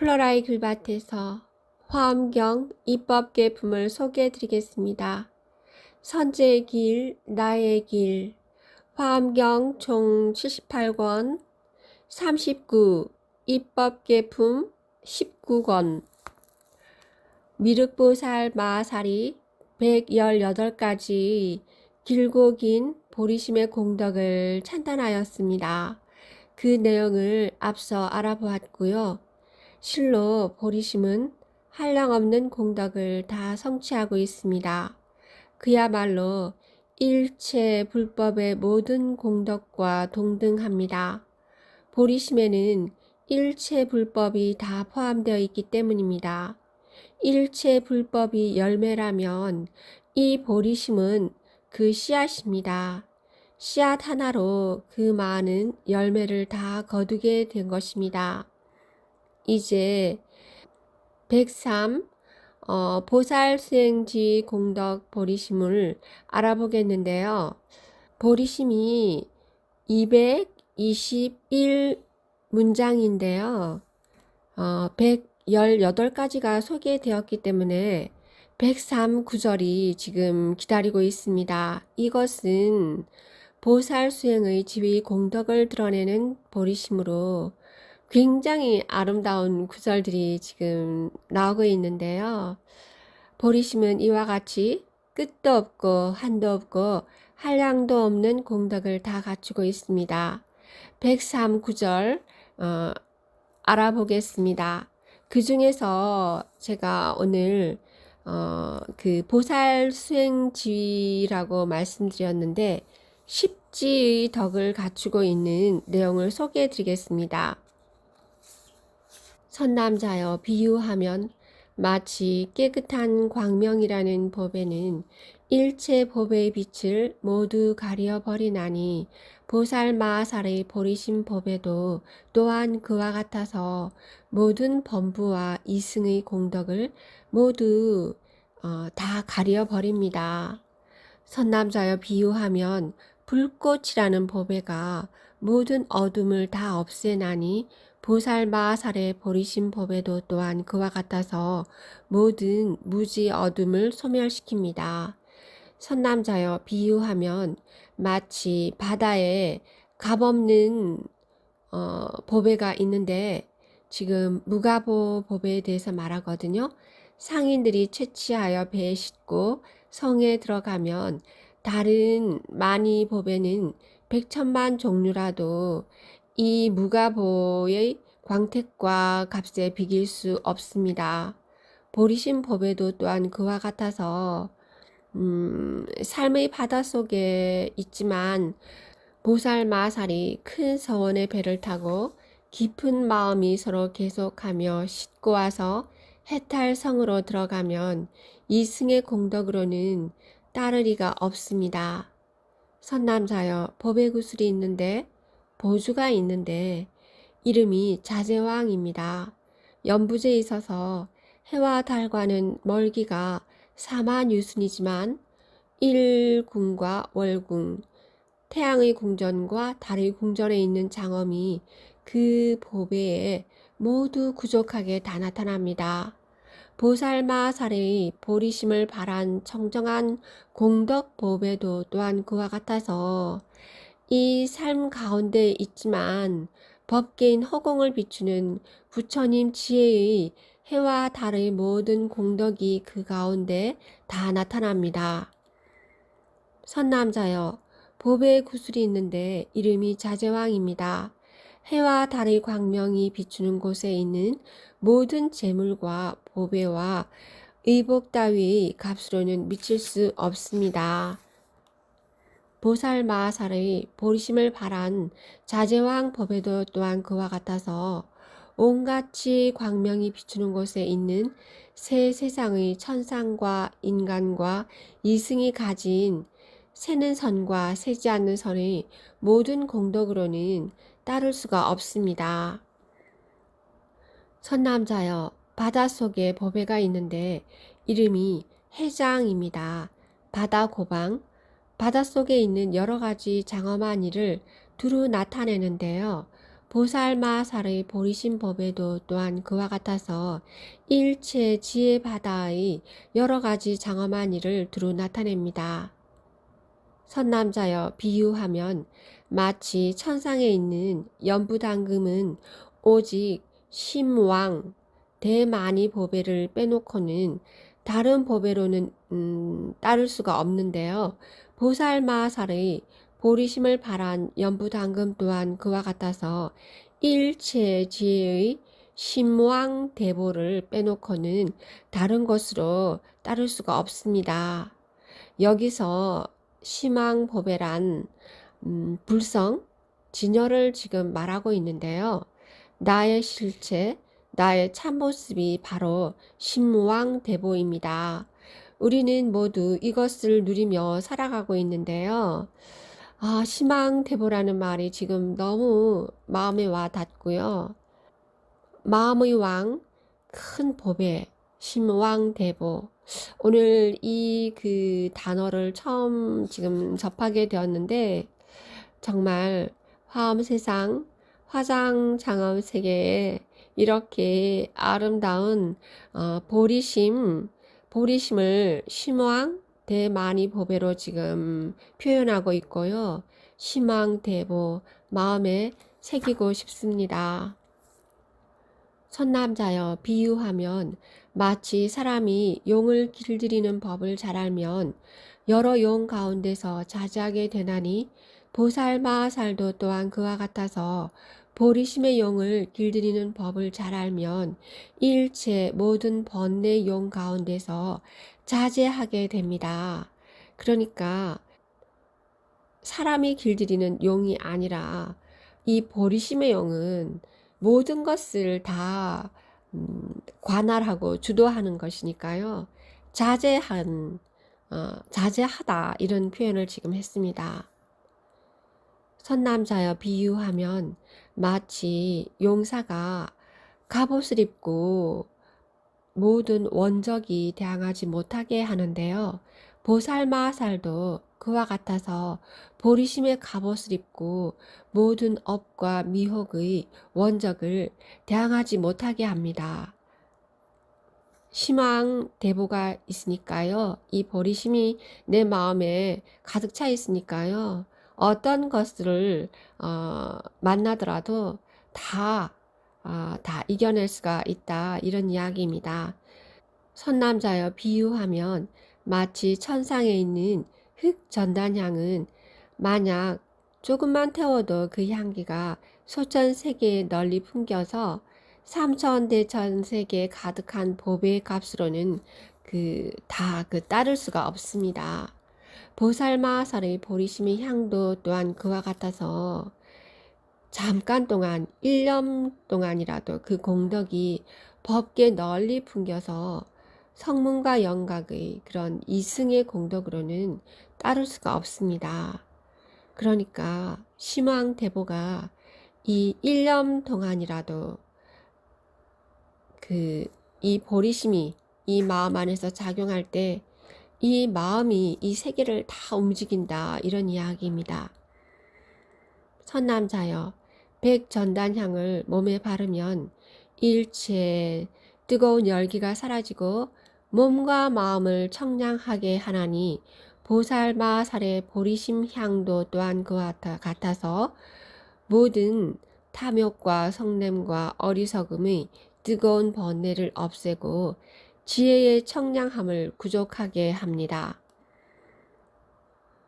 플로라의 글밭에서 화엄경 입법 계품을 소개해 드리겠습니다. 선제의 길, 나의 길, 화엄경 총 78권, 39, 입법 계품 19권, 미륵보살 마살이 118가지 길고 긴 보리심의 공덕을 찬탄하였습니다. 그 내용을 앞서 알아보았고요. 실로 보리심은 한량없는 공덕을 다 성취하고 있습니다. 그야말로 일체 불법의 모든 공덕과 동등합니다. 보리심에는 일체 불법이 다 포함되어 있기 때문입니다. 일체 불법이 열매라면 이 보리심은 그 씨앗입니다. 씨앗 하나로 그 많은 열매를 다 거두게 된 것입니다. 이제 103 어, 보살 수행지 공덕 보리심을 알아보겠는데요. 보리심이 221 문장인데요. 어, 118가지가 소개되었기 때문에 103 구절이 지금 기다리고 있습니다. 이것은 보살 수행의 지위 공덕을 드러내는 보리심으로 굉장히 아름다운 구절들이 지금 나오고 있는데요. 보리심은 이와 같이 끝도 없고 한도 없고 한량도 없는 공덕을 다 갖추고 있습니다. 103구절 어, 알아보겠습니다. 그 중에서 제가 오늘 어, 그 보살 수행 지위라고 말씀드렸는데 십지의 덕을 갖추고 있는 내용을 소개해 드리겠습니다. 선남자여 비유하면 마치 깨끗한 광명이라는 법에는 일체 법의 빛을 모두 가려 버리나니 보살 마살의 버리신 법에도 또한 그와 같아서 모든 범부와 이승의 공덕을 모두 어, 다 가려 버립니다. 선남자여 비유하면 불꽃이라는 법에가 모든 어둠을 다 없애나니 보살 마살의 버리신 법에도 또한 그와 같아서 모든 무지 어둠을 소멸시킵니다. 선남자여 비유하면 마치 바다에 값없는 어, 보배가 있는데 지금 무가보 보배에 대해서 말하거든요. 상인들이 채취하여 배에 싣고 성에 들어가면 다른 많이 보배는 백천만 종류라도 이 무가보의 광택과 값에 비길 수 없습니다. 보리신 법에도 또한 그와 같아서 음, 삶의 바다 속에 있지만 보살 마살이 큰 서원의 배를 타고 깊은 마음이 서로 계속하며 싣고 와서 해탈 성으로 들어가면 이승의 공덕으로는 따르리가 없습니다. 선남자여 법의 구슬이 있는데 보주가 있는데 이름이 자제왕입니다. 연부제에 있어서 해와 달과는 멀기가 사만유순이지만 일궁과 월궁, 태양의 궁전과 달의 궁전에 있는 장엄이 그 보배에 모두 부족하게 다 나타납니다. 보살마살의 보리심을 바란 청정한 공덕 보배도 또한 그와 같아서 이 삶 가운데 있지만 법계인 허공을 비추는 부처님 지혜의 해와 달의 모든 공덕이 그 가운데 다 나타납니다. 선남자여, 보배의 구슬이 있는데 이름이 자제왕입니다. 해와 달의 광명이 비추는 곳에 있는 모든 재물과 보배와 의복 따위의 값으로는 미칠 수 없습니다. 보살 마살의 보리심을 바란 자제왕 법에도 또한 그와 같아서 온갖이 광명이 비추는 곳에 있는 새 세상의 천상과 인간과 이승이 가진 새는 선과 새지 않는 선의 모든 공덕으로는 따를 수가 없습니다. 선남자여 바닷속에 법회가 있는데 이름이 해장입니다. 바다 고방, 바닷속에 있는 여러 가지 장엄한 일을 두루 나타내는데요. 보살마살의 보리신 법에도 또한 그와 같아서 일체 지혜 바다의 여러 가지 장엄한 일을 두루 나타냅니다. 선남자여 비유하면 마치 천상에 있는 연부당금은 오직 심왕 대만이 보배를 빼놓고는 다른 보배로는 음, 따를 수가 없는데요. 보살마살의 보리심을 바란 연부당금 또한 그와 같아서 일체 지혜의 심왕 대보를 빼놓고는 다른 것으로 따를 수가 없습니다. 여기서 심왕 보배란 음, 불성, 진여를 지금 말하고 있는데요. 나의 실체, 나의 참모습이 바로 심왕 대보입니다. 우리는 모두 이것을 누리며 살아가고 있는데요. 아, 심왕 대보라는 말이 지금 너무 마음에 와 닿고요. 마음의 왕, 큰 보배, 심왕 대보. 오늘 이 그 단어를 처음 지금 접하게 되었는데, 정말 화엄 세상, 화장 장엄 세계에 이렇게 아름다운 어, 보리심, 보리심을 심왕 대만이 보배로 지금 표현하고 있고요. 심왕 대보 마음에 새기고 싶습니다. 선남자여 비유하면 마치 사람이 용을 길들이는 법을 잘 알면 여러 용 가운데서 자제하게 되나니 보살마살도 또한 그와 같아서 보리심의 용을 길들이는 법을 잘 알면 일체 모든 번뇌 용 가운데서 자제하게 됩니다. 그러니까 사람이 길들이는 용이 아니라 이 보리심의 용은 모든 것을 다 음, 관할하고 주도하는 것이니까요. 자제한, 어, 자제하다 이런 표현을 지금 했습니다. 선남자여 비유하면 마치 용사가 갑옷을 입고 모든 원적이 대항하지 못하게 하는데요. 보살마살도 그와 같아서 보리심의 갑옷을 입고 모든 업과 미혹의 원적을 대항하지 못하게 합니다. 심왕 대보가 있으니까요. 이 보리심이 내 마음에 가득 차 있으니까요. 어떤 것을 어, 만나더라도 다, 어, 다 이겨낼 수가 있다. 이런 이야기입니다. 선남자여 비유하면 마치 천상에 있는 흙 전단향은 만약 조금만 태워도 그 향기가 소천 세계에 널리 풍겨서 삼천 대천 세계에 가득한 보배의 값으로는 그 다그 따를 수가 없습니다. 보살마살의 보리심의 향도 또한 그와 같아서 잠깐 동안 1년 동안이라도 그 공덕이 법계 널리 풍겨서 성문과 영각의 그런 이승의 공덕으로는 따를 수가 없습니다. 그러니까 심왕 대보가 이 1년 동안이라도 그 이 보리심이 이 마음 안에서 작용할 때 이 마음이 이 세계를 다 움직인다 이런 이야기입니다. 선남자여 백전단향을 몸에 바르면 일체 뜨거운 열기가 사라지고 몸과 마음을 청량하게 하나니 보살마살의 보리심 향도 또한 그와 같아서 모든 탐욕과 성냄과 어리석음의 뜨거운 번뇌를 없애고 지혜의 청량함을 구족하게 합니다.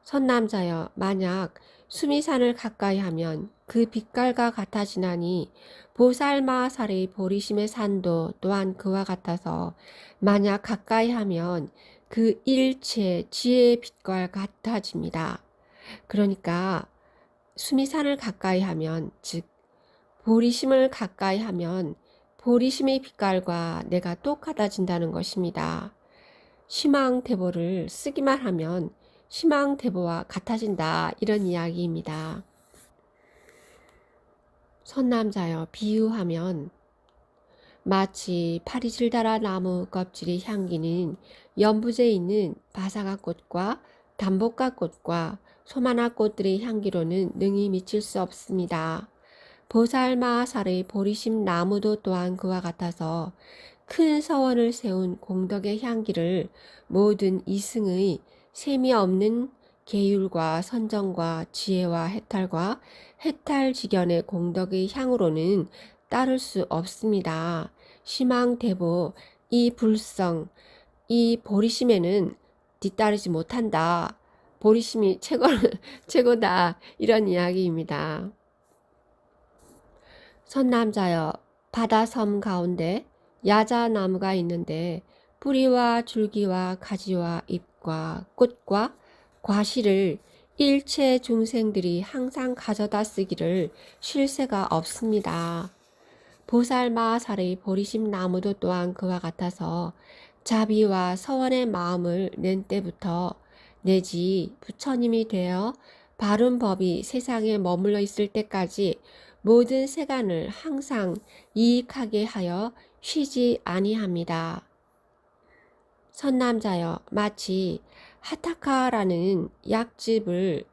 선남자여 만약 수미산을 가까이 하면 그 빛깔과 같아지나니 보살마살의 보리심의 산도 또한 그와 같아서 만약 가까이 하면 그 일체 지혜의 빛과 같아집니다. 그러니까 수미산을 가까이 하면 즉 보리심을 가까이 하면 보리심의 빛깔과 내가 똑같아진다는 것입니다. 희망대보를 쓰기만 하면 희망대보와 같아진다 이런 이야기입니다. 선남자여 비유하면 마치 파리질달아 나무 껍질의 향기는 연부제에 있는 바사가 꽃과 담복가 꽃과 소마나 꽃들의 향기로는 능히 미칠 수 없습니다. 보살마살의 보리심 나무도 또한 그와 같아서 큰 서원을 세운 공덕의 향기를 모든 이승의 셈이 없는 계율과 선정과 지혜와 해탈과 해탈지견의 공덕의 향으로는 따를 수 없습니다. 희망대보, 이 불성, 이 보리심에는 뒤따르지 못한다. 보리심이 최고, 최고다. 이런 이야기입니다. 선남자여, 바다 섬 가운데 야자 나무가 있는데 뿌리와 줄기와 가지와 잎과 꽃과 과실을 일체 중생들이 항상 가져다 쓰기를 쉴 새가 없습니다. 보살마살의 보리심 나무도 또한 그와 같아서 자비와 서원의 마음을 낸 때부터 내지 부처님이 되어 바른 법이 세상에 머물러 있을 때까지 모든 세간을 항상 이익하게 하여 쉬지 아니합니다. 선남자여 마치 하타카라는 약즙을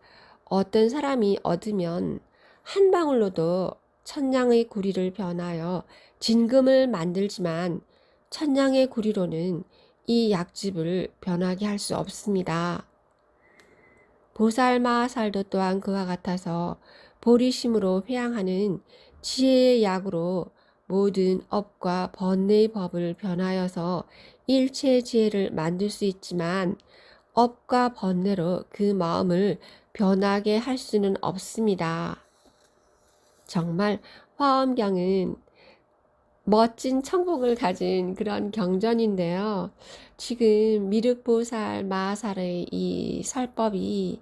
어떤 사람이 얻으면 한 방울로도 천냥의 구리를 변하여 진금을 만들지만 천냥의 구리로는 이 약즙을 변하게 할 수 없습니다. 보살마살도 또한 그와 같아서 보리심으로 회양하는 지혜의 약으로 모든 업과 번뇌의 법을 변하여서 일체 지혜를 만들 수 있지만 업과 번뇌로 그 마음을 변하게 할 수는 없습니다. 정말 화엄경은 멋진 청복을 가진 그런 경전인데요. 지금 미륵보살 마살의 이 설법이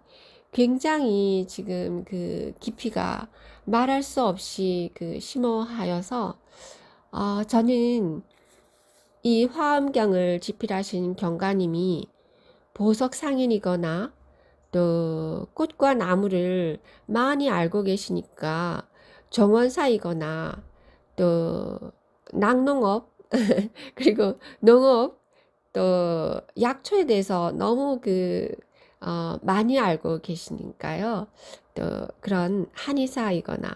굉장히 지금 그 깊이가 말할 수 없이 그 심오하여서 어, 저는 이 화엄경을 집필하신 경가님이 보석 상인이거나 또 꽃과 나무를 많이 알고 계시니까 정원사이거나 또 낙농업 그리고 농업 또 약초에 대해서 너무 그 어, 많이 알고 계시니까요. 또 그런 한의사이거나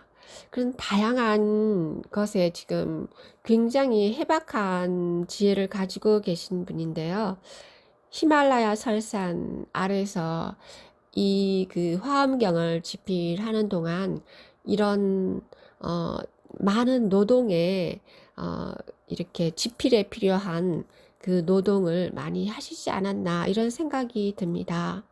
그런 다양한 것에 지금 굉장히 해박한 지혜를 가지고 계신 분인데요. 히말라야 설산 아래서 이 그 화엄경을 집필하는 동안 이런 어 많은 노동에 어 이렇게 집필에 필요한 그 노동을 많이 하시지 않았나 이런 생각이 듭니다.